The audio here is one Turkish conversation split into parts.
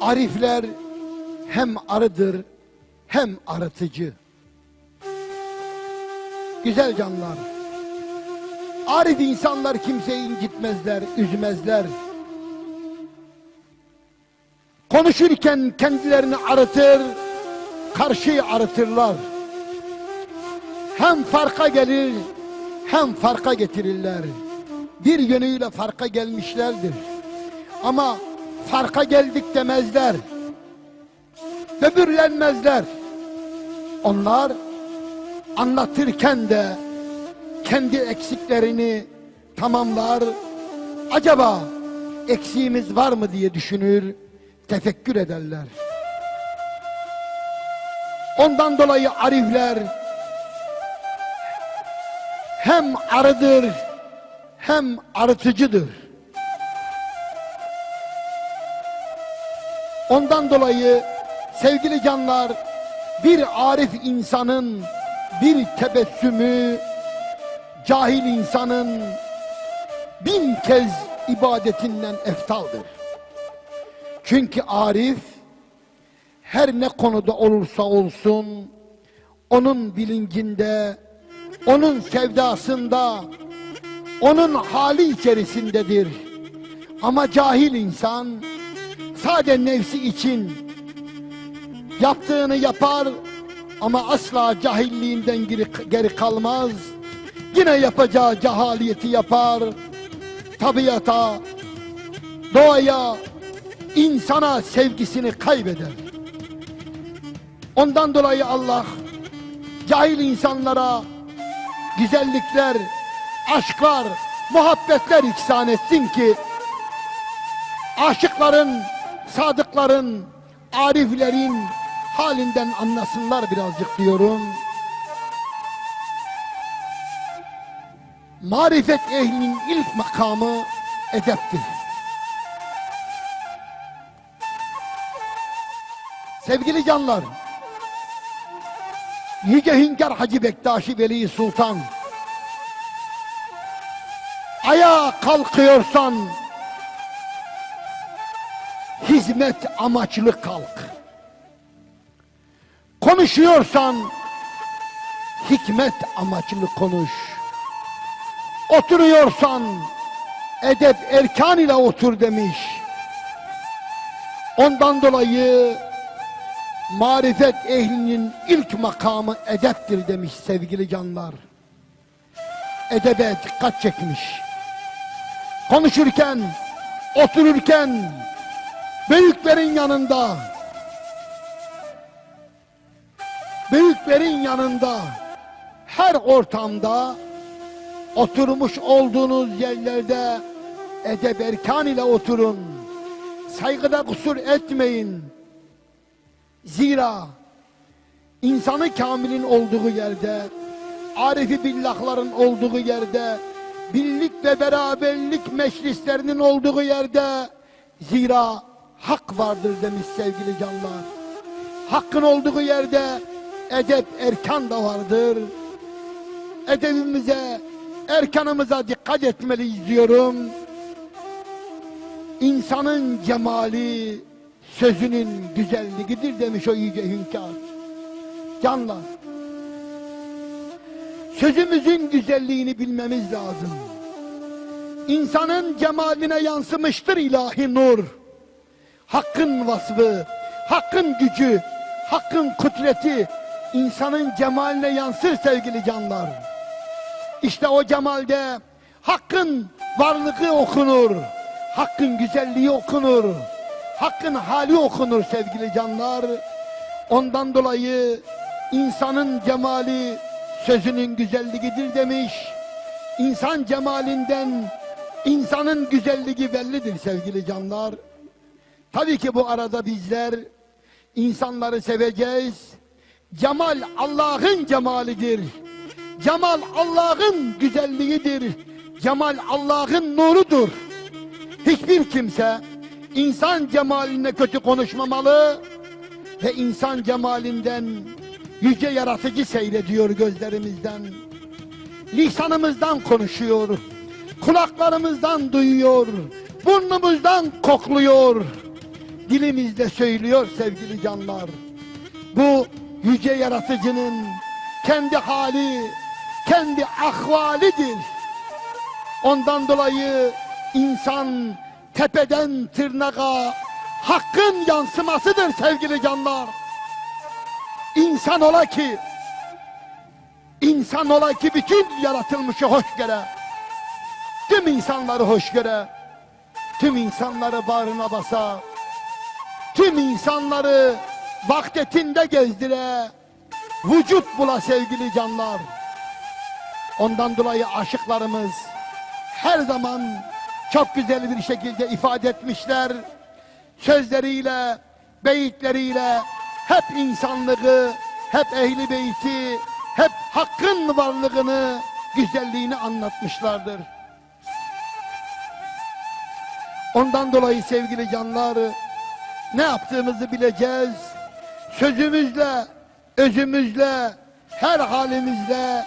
Arifler hem arıdır hem arıtıcı. Güzel canlar. Arif insanlar kimseyi incitmezler, üzmezler. Konuşurken kendilerini arıtır, karşıyı arıtırlar. Hem farka gelir, hem farka getirirler. Bir yönüyle farka gelmişlerdir. Ama farka geldik demezler. Böbürlenmezler. Onlar anlatırken de kendi eksiklerini tamamlar. Acaba eksiğimiz var mı diye düşünür, tefekkür ederler. Ondan dolayı arifler hem arıdır hem arıtıcıdır. Ondan dolayı sevgili canlar bir arif insanın bir tebessümü cahil insanın bin kez ibadetinden eftaldır. Çünkü arif her ne konuda olursa olsun onun bilincinde, onun sevdasında, onun hali içerisindedir. Ama cahil insan sade nefsi için yaptığını yapar ama asla cahilliğinden geri, geri kalmaz. Yine yapacağı cehaliyeti yapar. Tabiata, doğaya, insana sevgisini kaybeder. Ondan dolayı Allah cahil insanlara güzellikler, aşklar, muhabbetler ihsan etsin ki aşıkların, sadıkların, ariflerin halinden anlasınlar birazcık diyorum. Marifet ehlinin ilk makamı edeptir. Sevgili canlar, Yüce Hünkar Hacı Bektaşi Veli Sultan, ayağa kalkıyorsan, hizmet amaçlı kalk. Konuşuyorsan, hikmet amaçlı konuş. Oturuyorsan, edep erkan ile otur demiş. Ondan dolayı marifet ehlinin ilk makamı edeptir demiş sevgili canlar. Edebe dikkat çekmiş. Konuşurken, otururken, büyüklerin yanında, büyüklerin yanında, her ortamda, oturmuş olduğunuz yerlerde edep erkan ile oturun. Saygıda kusur etmeyin. Zira insanı kamilin olduğu yerde, arifi billahların olduğu yerde, birlik ve beraberlik meclislerinin olduğu yerde, zira hak vardır demiş sevgili canlar. Hakkın olduğu yerde edep erkan da vardır. Edebimize, erkanımıza dikkat etmeliyiz diyorum. İnsanın cemali sözünün güzelliğidir demiş o yüce hünkâr. Canlar. Sözümüzün güzelliğini bilmemiz lazım. İnsanın cemaline yansımıştır ilahi nur. Hakkın vasfı, hakkın gücü, hakkın kudreti insanın cemaline yansır sevgili canlar. İşte o cemalde hakkın varlığı okunur. Hakkın güzelliği okunur. Hakkın hali okunur sevgili canlar. Ondan dolayı insanın cemali sözünün güzelliğidir demiş. İnsan cemalinden insanın güzelliği bellidir sevgili canlar. Tabii ki bu arada bizler insanları seveceğiz. Cemal Allah'ın cemalidir. Cemal Allah'ın güzelliğidir. Cemal Allah'ın nurudur. Hiçbir kimse insan cemaline kötü konuşmamalı ve insan cemalinden yüce yaratıcı seyrediyor gözlerimizden. Lisanımızdan konuşuyor, kulaklarımızdan duyuyor, burnumuzdan kokluyor. Dilimizde söylüyor sevgili canlar. Bu yüce yaratıcının kendi hali, kendi ahvalidir. Ondan dolayı insan tepeden tırnağa hakkın yansımasıdır sevgili canlar. İnsan ola ki, insan ola ki bütün yaratılmışı hoş göre, tüm insanları hoş göre, tüm insanları bağrına basa, tüm insanları vaktetinde gezdire, vücut bula sevgili canlar. Ondan dolayı aşıklarımız her zaman çok güzel bir şekilde ifade etmişler. Sözleriyle, beyitleriyle hep insanlığı, hep ehli beyti, hep hakkın varlığını, güzelliğini anlatmışlardır. Ondan dolayı sevgili canlar ne yaptığımızı bileceğiz. Sözümüzle, özümüzle, her halimizle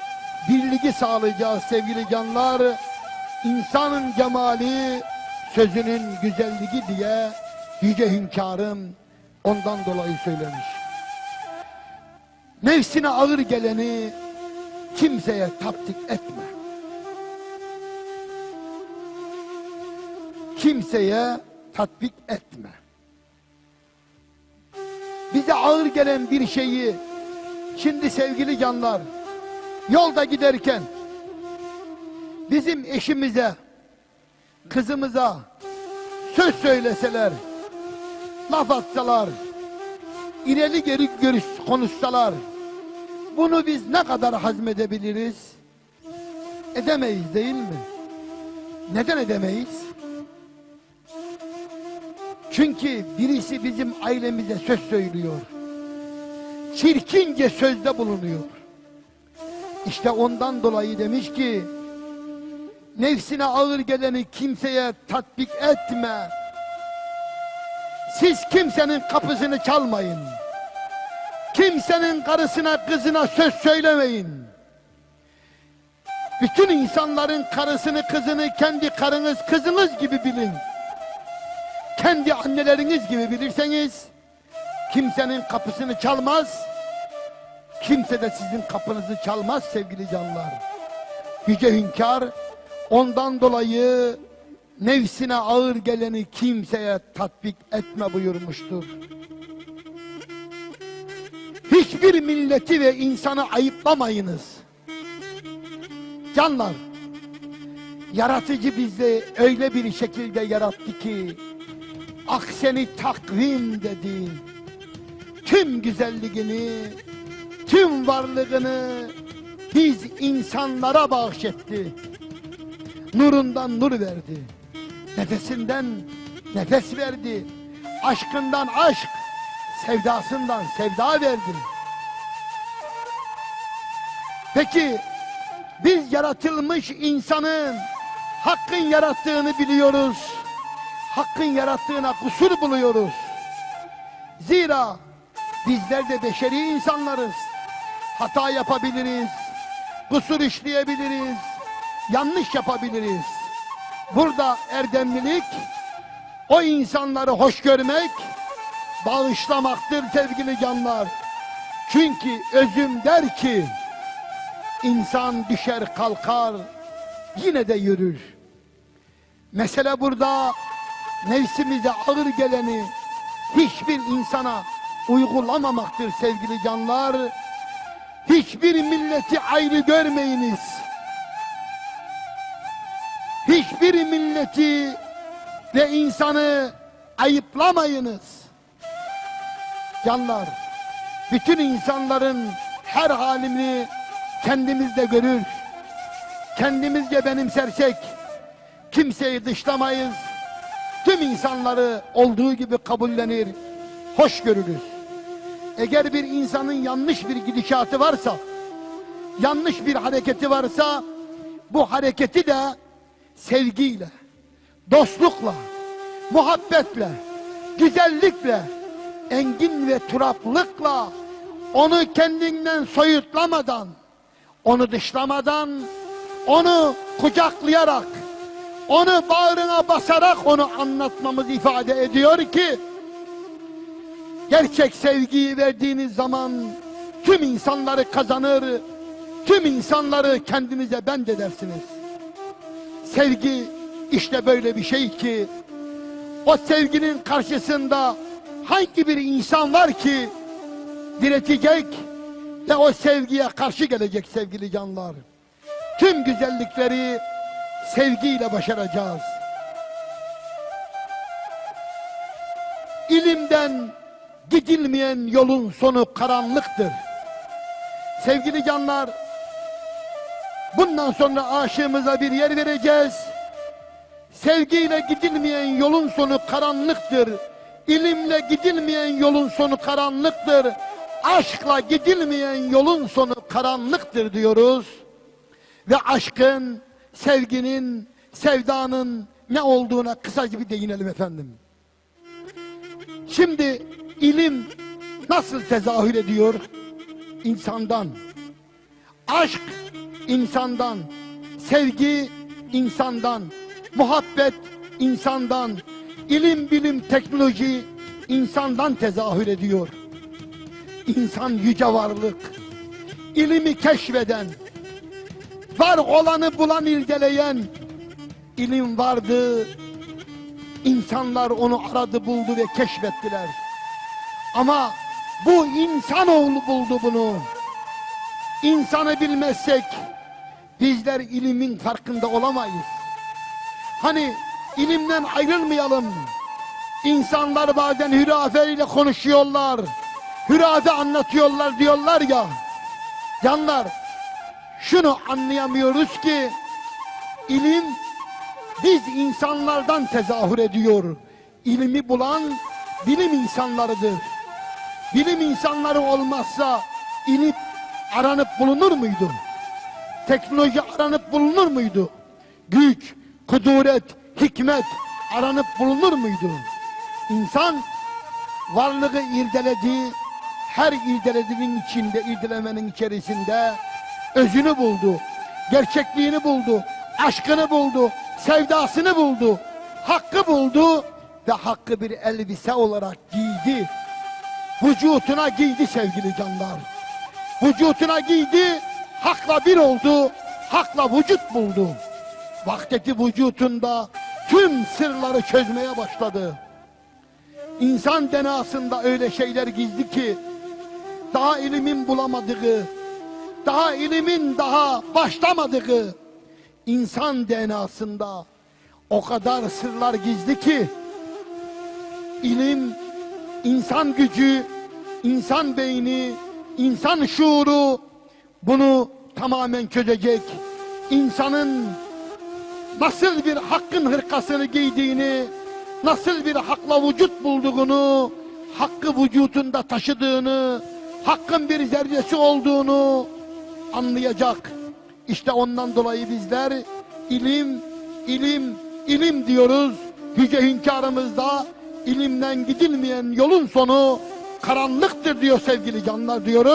birliği sağlayacağız sevgili canlar. İnsanın cemali sözünün güzelliği diye yüce hünkârım ondan dolayı söylemiş. Nefsine ağır geleni kimseye taptik etme. Kimseye tatbik etme. Bize ağır gelen bir şeyi şimdi sevgili canlar yolda giderken bizim eşimize kızımıza söz söyleseler laf atsalar ileri geri görüş konuşsalar bunu biz ne kadar hazmedebiliriz? Edemeyiz değil mi? Neden edemeyiz? Çünkü birisi bizim ailemize söz söylüyor. Çirkince sözde bulunuyor. İşte ondan dolayı demiş ki nefsine ağır geleni kimseye tatbik etme. Siz kimsenin kapısını çalmayın. Kimsenin karısına kızına söz söylemeyin. Bütün insanların karısını kızını kendi karınız kızınız gibi bilin. Kendi anneleriniz gibi bilirseniz kimsenin kapısını çalmaz. Kimse de sizin kapınızı çalmaz sevgili canlar. Yüce Hünkar ondan dolayı nefsine ağır geleni kimseye tatbik etme buyurmuştur. Hiçbir milleti ve insanı ayıplamayınız. Canlar, yaratıcı bizi öyle bir şekilde yarattı ki, akseni takvim dedi. Tüm güzelliğini, tüm varlığını biz insanlara bahşetti. Nurundan nur verdi. Nefesinden nefes verdi. Aşkından aşk, sevdasından sevda verdi. Peki biz yaratılmış insanın hakkın yarattığını biliyoruz. Hakkın yarattığına kusur buluyoruz. Zira bizler de beşeri insanlarız. Hata yapabiliriz. Kusur işleyebiliriz. Yanlış yapabiliriz. Burada erdemlilik o insanları hoş görmek, bağışlamaktır sevgili canlar. Çünkü özüm der ki insan düşer kalkar yine de yürür. Mesele burada nefsimize ağır geleni hiçbir insana uygulamamaktır sevgili canlar. Hiçbir milleti ayrı görmeyiniz. Hiçbir milleti ve insanı ayıplamayınız. Canlar, bütün insanların her halini kendimizde görür. Kendimizce benimsersek kimseyi dışlamayız. Tüm insanları olduğu gibi kabullenir, hoş görürüz. Eğer bir insanın yanlış bir gidişatı varsa, yanlış bir hareketi varsa, bu hareketi de sevgiyle, dostlukla, muhabbetle, güzellikle, engin ve turaplıkla, onu kendinden soyutlamadan, onu dışlamadan, onu kucaklayarak, onu bağrına basarak onu anlatmamız ifade ediyor ki, Gerçek sevgiyi verdiğiniz zaman tüm insanları kazanır, tüm insanları kendinize bend edersiniz. Sevgi işte böyle bir şey ki o sevginin karşısında hangi bir insan var ki diretecek ve o sevgiye karşı gelecek sevgili canlar. Tüm güzellikleri sevgiyle başaracağız. İlimden gidilmeyen yolun sonu karanlıktır. Sevgili canlar, bundan sonra aşığımıza bir yer vereceğiz. Sevgiyle gidilmeyen yolun sonu karanlıktır. İlimle gidilmeyen yolun sonu karanlıktır. Aşkla gidilmeyen yolun sonu karanlıktır diyoruz. Ve aşkın, sevginin, sevdanın ne olduğuna kısaca bir değinelim efendim. Şimdi ilim nasıl tezahür ediyor? İnsandan. Aşk insandan. Sevgi insandan. Muhabbet insandan. İlim, bilim, teknoloji insandan tezahür ediyor. İnsan yüce varlık. İlimi keşfeden, var olanı bulan irdeleyen, ilim vardı, İnsanlar onu aradı buldu ve keşfettiler. Ama bu insanoğlu buldu bunu. İnsanı bilmezsek bizler ilimin farkında olamayız. Hani ilimden ayrılmayalım. İnsanlar bazen hürafe ile konuşuyorlar. Hürafe anlatıyorlar diyorlar ya. Canlar şunu anlayamıyoruz ki ilim biz insanlardan tezahür ediyor. İlmi bulan bilim insanlarıdır. Bilim insanları olmazsa ilim aranıp bulunur muydu? Teknoloji aranıp bulunur muydu? Güç, kudret, hikmet aranıp bulunur muydu? İnsan varlığı irdeledi, her irdelediğinin içinde, irdelemenin içerisinde özünü buldu, gerçekliğini buldu, aşkını buldu, sevdasını buldu, hakkı buldu ve hakkı bir elbise olarak giydi. Vücutuna giydi sevgili canlar. Vücutuna giydi, hakla bir oldu, hakla vücut buldu. Vahdeti vücutunda tüm sırları çözmeye başladı. İnsan denasında öyle şeyler gizli ki daha ilimin bulamadığı, daha ilimin daha başlamadığı insan DNA'sında o kadar sırlar gizli ki ilim, insan gücü, insan beyni, insan şuuru bunu tamamen çözecek. İnsanın nasıl bir hakkın hırkasını giydiğini, nasıl bir hakla vücut bulduğunu, hakkı vücutunda taşıdığını, hakkın bir zerresi olduğunu anlayacak. İşte ondan dolayı bizler ilim, ilim, ilim diyoruz. Yüce hünkârımızda ilimden gidilmeyen yolun sonu karanlıktır diyor sevgili canlar diyoruz.